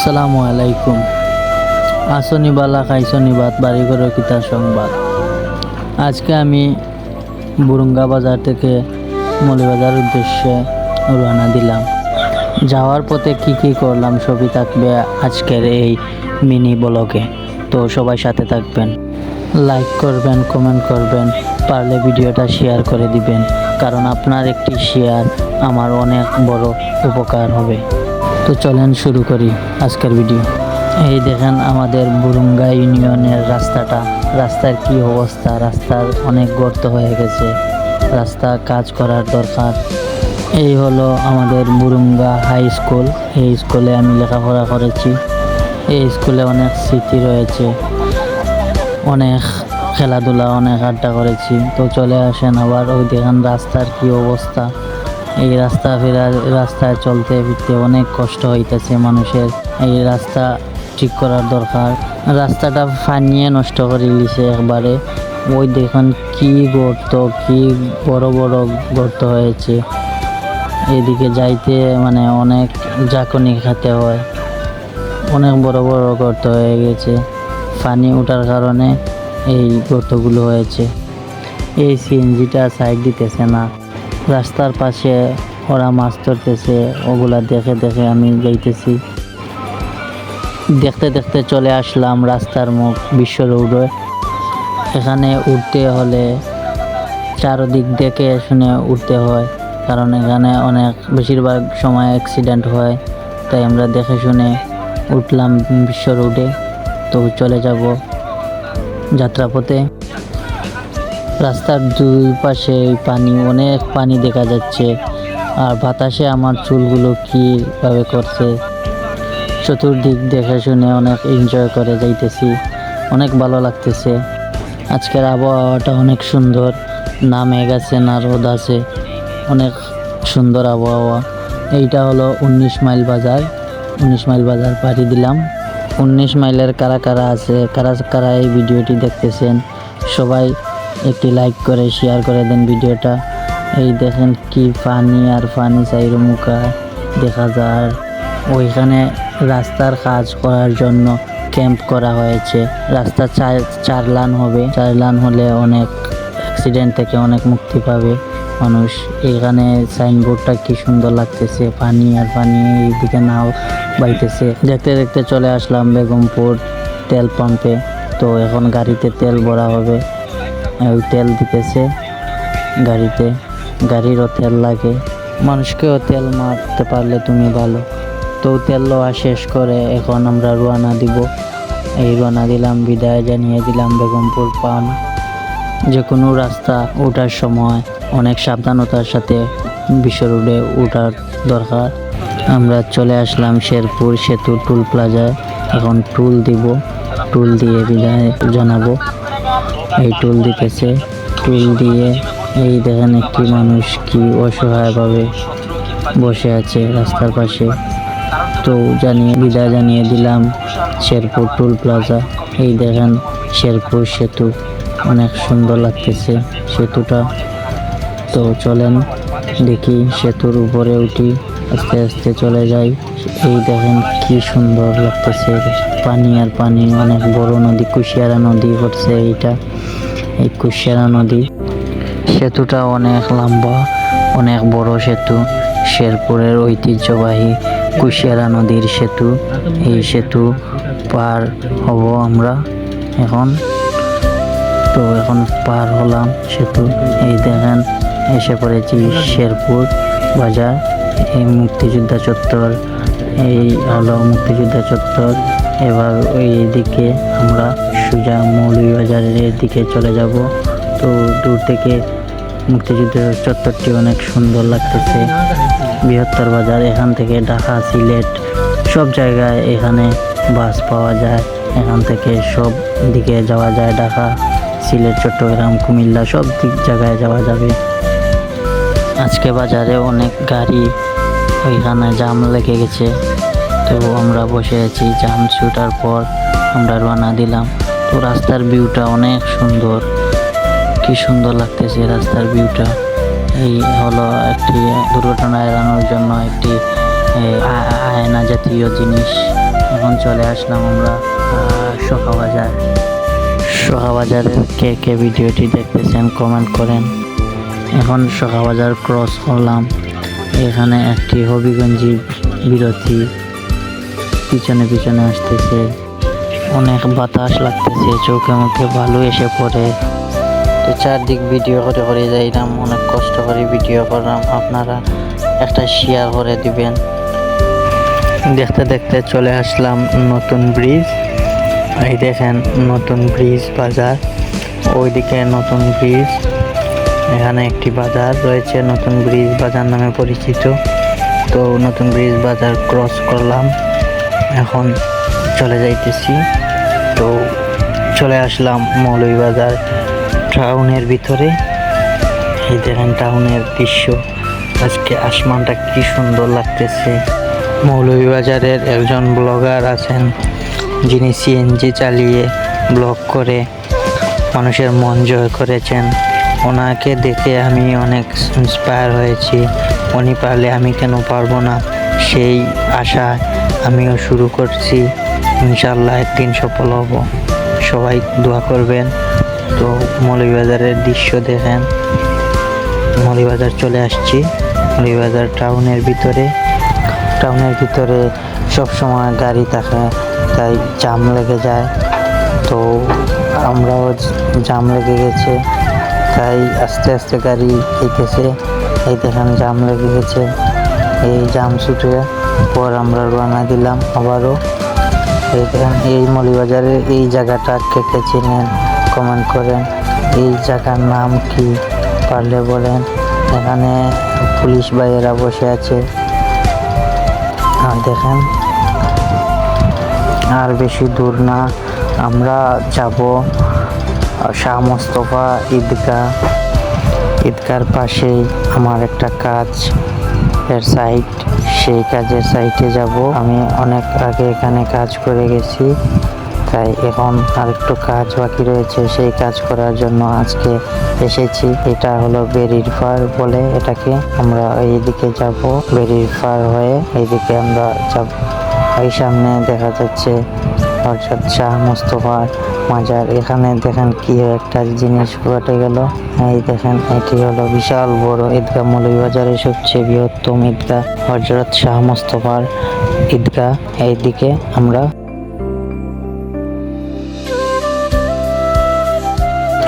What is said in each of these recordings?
আসসালামু আলাইকুম। আসনি বালা খাইছনি বাড়ি করে কিতা সংবাদ। আজকে আমি বুরুঙ্গা বাজার থেকে মৌলিবাজার উদ্দেশ্যে রওনা দিলাম। যাওয়ার পথে কি কি করলাম সবই থাকবে আজকের এই মিনি ব্লগে। তো সবাই সাথে থাকবেন। লাইক করবেন, কমেন্ট করবেন, পারলে ভিডিওটা শেয়ার করে দিবেন। কারণ আপনার একটি শেয়ার আমার অনেক বড় উপকার হবে। তো চলেন শুরু করি আজকের ভিডিও। এই দেখেন আমাদের বুরুঙ্গা ইউনিয়নের রাস্তাটা। রাস্তার কি অবস্থা? রাস্তার অনেক গর্ত হয়ে গেছে। রাস্তা কাজ করার দরকার। এই হলো আমাদের বুরুঙ্গা হাই স্কুল। এই স্কুলে আমি লেখাপড়া করেছি। এই স্কুলে অনেক স্মৃতি রয়েছে। অনেক খেলাধুলা, অনেক আড্ডা করেছি। তো চলে আসেন আবার ওই দেখেন রাস্তার কি অবস্থা। এই রাস্তা ফেরা, রাস্তায় চলতে ফিরতে অনেক কষ্ট হইতেছে মানুষের। এই রাস্তা ঠিক করার দরকার। রাস্তাটা ফানিয়ে নষ্ট করে দিছে একবারে। ওই দেখুন কি গর্ত, কি বড় বড় গর্ত হয়েছে। এদিকে যাইতে মানে অনেক জাকনি খেতে হয়। অনেক বড় বড় গর্ত হয়ে গেছে। পানি ওঠার কারণে এই গর্তগুলো হয়েছে। এই সিএনজিটা সাইড দিতেছে না। রাস্তার পাশে ওরা মাছ ধরতেছে, ওগুলা দেখে দেখে আমি যাইতেছি। দেখতে দেখতে চলে আসলাম রাস্তার মুখ, বিশ্ব রোডে। এখানে উঠতে হলে চারদিক দেখে শুনে উঠতে হয়, কারণ এখানে অনেক বেশিরভাগ সময় অ্যাক্সিডেন্ট হয়। তাই আমরা দেখে শুনে উঠলাম বিশ্ব রোডে। তো চলে যাব যাত্রাপথে। রাস্তার দুই পাশে পানি, অনেক পানি দেখা যাচ্ছে। আর বাতাসে আমার চুলগুলো কীভাবে করছে? চতুর্দিক দেখে শুনে অনেক এনজয় করে যাইতেছি। অনেক ভালো লাগতেছে। আজকের আবহাওয়াটা অনেক সুন্দর। না মেঘ আছে, না রোদ আছে। অনেক সুন্দর আবহাওয়া। এইটা হলো উনিশ মাইল বাজার। উনিশ মাইল বাজার পাড়ি দিলাম। উনিশ মাইলের কারা কারা আছে, কারা কারা এই ভিডিওটি দেখতেছেন? সবাই একটি লাইক করে শেয়ার করে দেন ভিডিওটা। এই দেখেন কি পানি আর পানি চাইর মুখা দেখা যায়। ওইখানে রাস্তার কাজ করার জন্য ক্যাম্প করা হয়েছে। রাস্তা চার চার লান হবে। চার লান হলে অনেক অ্যাক্সিডেন্ট থেকে অনেক মুক্তি পাবে মানুষ। এখানে সাইনবোর্ডটা কি সুন্দর লাগতেছে পানি আর পানি এইদিকে নাও বাইতেছে। দেখতে দেখতে চলে আসলাম বেগমপুর তেল পাম্পে তো এখন গাড়িতে তেল ভরা হবে। তেল দিতেছে গাড়িতে। গাড়িরও তেল লাগে। মানুষকেও তেল মারতে পারলে তুমি ভালো। তো তেল লওয়া শেষ করে এখন আমরা রোয়ানা দিব। এই রোয়ানা দিলাম, বিদায় জানিয়ে দিলাম বেগমপুর পান। যে কোনো রাস্তা ওঠার সময় অনেক সাবধানতার সাথে বিশ্ব রোডে ওঠার দরকার। আমরা চলে আসলাম শেরপুর সেতু টুল প্লাজায়। এখন টুল দিব, টুল দিয়ে বিদায় জানাব। এই টুল দিতেছে। টুল দিয়ে এই দেখেন একটি মানুষ কি অসহায়ভাবে বসে আছে রাস্তার পাশে। তো জানিয়ে, বিদায় জানিয়ে দিলাম শেরপুর টুল প্লাজা। এই দেখেন শেরপুর সেতু। অনেক সুন্দর লাগতেছে সেতুটা। তো চলেন দেখি সেতুর উপরে উঠি। আস্তে আস্তে চলে যাই। এই দেখেন কি সুন্দর লাগতেছে। পানি আর পানি, অনেক বড় নদী, কুশিয়ারা নদী পড়ছে এইটা। এই কুশিয়ারা নদী। সেতুটা অনেক লম্বা, অনেক বড় সেতু। শেরপুরের ঐতিহ্যবাহী কুশিয়ারা নদীর সেতু। এই সেতু পার হব আমরা এখন। তো এখন পার হলাম সেতু। এই দেখেন, এসে পড়েছি শেরপুর বাজার। এই মুক্তিযোদ্ধা চত্বর, এই হলো মুক্তিযোদ্ধা চত্বর। এবার এই দিকে আমরা সোজা মৌলভীবাজারের দিকে চলে যাব। তো দূর থেকে মুক্তিযুদ্ধের চত্বরটি অনেক সুন্দর লাগতেছে। বৃহত্তর বাজার, এখান থেকে ঢাকা, সিলেট, সব জায়গায় এখানে বাস পাওয়া যায়। এখান থেকে সব দিকে যাওয়া যায়, ঢাকা, সিলেট, চট্টগ্রাম, কুমিল্লা, সব দিক জায়গায় যাওয়া যাবে। আজকে বাজারে অনেক গাড়ি ওইখানে জাম লেগে গেছে। তো আমরা বসে আছি জাম ছুটার পর আমরা রওনা দিলাম। তো রাস্তার ভিউটা অনেক সুন্দর। কি সুন্দর লাগতেছে রাস্তার ভিউটা। এই হলো একটি দুর্ঘটনা এড়ানোর জন্য একটি আয়না জাতীয় জিনিস। এখন চলে আসলাম আমরা সোহা বাজার কে কে ভিডিওটি দেখতেছেন কমেন্ট করেন। এখন সোহা ক্রস করলাম। এখানে একটি হবিগঞ্জি বিরতি। পিছনে পিছনে আসতেছে। অনেক বাতাস লাগতেছে, চোখে মুখে ভালো এসে পড়ে। তো চারদিক ভিডিও করে করে যাইলাম, অনেক কষ্ট করে ভিডিও করলাম। আপনারা একটা শেয়ার করে দিবেন। দেখতে দেখতে চলে আসলাম নতুন ব্রিজ এই দেখেন নতুন ব্রিজ বাজার। ওইদিকে নতুন ব্রিজ এখানে একটি বাজার রয়েছে, নতুন ব্রিজ বাজার নামে পরিচিত। তো নতুন ব্রিজ বাজার ক্রস করলাম। এখন চলে যাইতেছি। তো চলে আসলাম মৌলভীবাজার টাউনের ভিতরে। এই দেখেন টাউনের দৃশ্য। আজকে আসমানটা কি সুন্দর লাগতেছে। মৌলভীবাজারের একজন ব্লগার আছেন, যিনি সিএনজি চালিয়ে ব্লগ করে, মানুষের মন জয় করেছেন। ওনাকে দেখে আমি অনেক ইন্সপায়ার হয়েছি। উনি পারলে আমি কেন পারব না? সেই আশায় আমিও শুরু করছি। ইনশাল্লাহ একদিন সফল হব। সবাই দোয়া করবেন। তো মৌলভীবাজারের দৃশ্য দেখেন। মৌলভীবাজার চলে আসছি। মৌলভীবাজার টাউনের ভিতরে। টাউনের ভিতরে সব সময় গাড়ি থাকে, তাই জাম লেগে যায়। তো আমরাও জাম লেগে গেছে। তাই আস্তে আস্তে গাড়ি যেতেছে এই দেখেন জাম লেগে গেছে। এই জাম ছুটে পর আমরা রওনা দিলাম আবারও। এই দেখেন, এই মৌলিবাজারের এই জায়গাটা কে কে চিনেন কমেন্ট করেন। এই জায়গার নাম কি পারলে বলেন। এখানে পুলিশ ভাইয়েরা বসে আছে। দেখেন, আর বেশি দূর না, আমরা যাব শাহ মোস্তফা ঈদগাহ, ঈদগার পাশেই আমার একটা কাজ এর সাইট সেই কাজের সাইটে যাব। আমি অনেক আগে এখানে কাজ করে গেছি, তাই এখন আরেকটু কাজ বাকি রয়েছে, সেই কাজ করার জন্য আজকে এসেছি। এটা হলো বেরির ফার বলে এটাকে আমরা এইদিকে যাব, বেরির ফার হয়ে এইদিকে আমরা যাব। এই সামনে দেখা যাচ্ছে অর্থাৎ শাহ মোস্তফার মাজার। এখানে দেখেন কি একটা জিনিস ঘটে গেল। এই দেখেন, এটি হলো বিশাল বড় ঈদগাহ মৌলভীবাজারের সবচেয়ে বৃহত্তম ঈদগাহ হজরত শাহ মোস্তফার ঈদগাহ। এইদিকে আমরা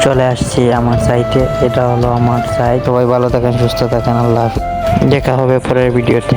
চলে আসছি আমার সাইটে এটা হলো আমার সাইট সবাই ভালো থাকেন, সুস্থ থাকেন। আল্লাহ। দেখা হবে পরের ভিডিওতে।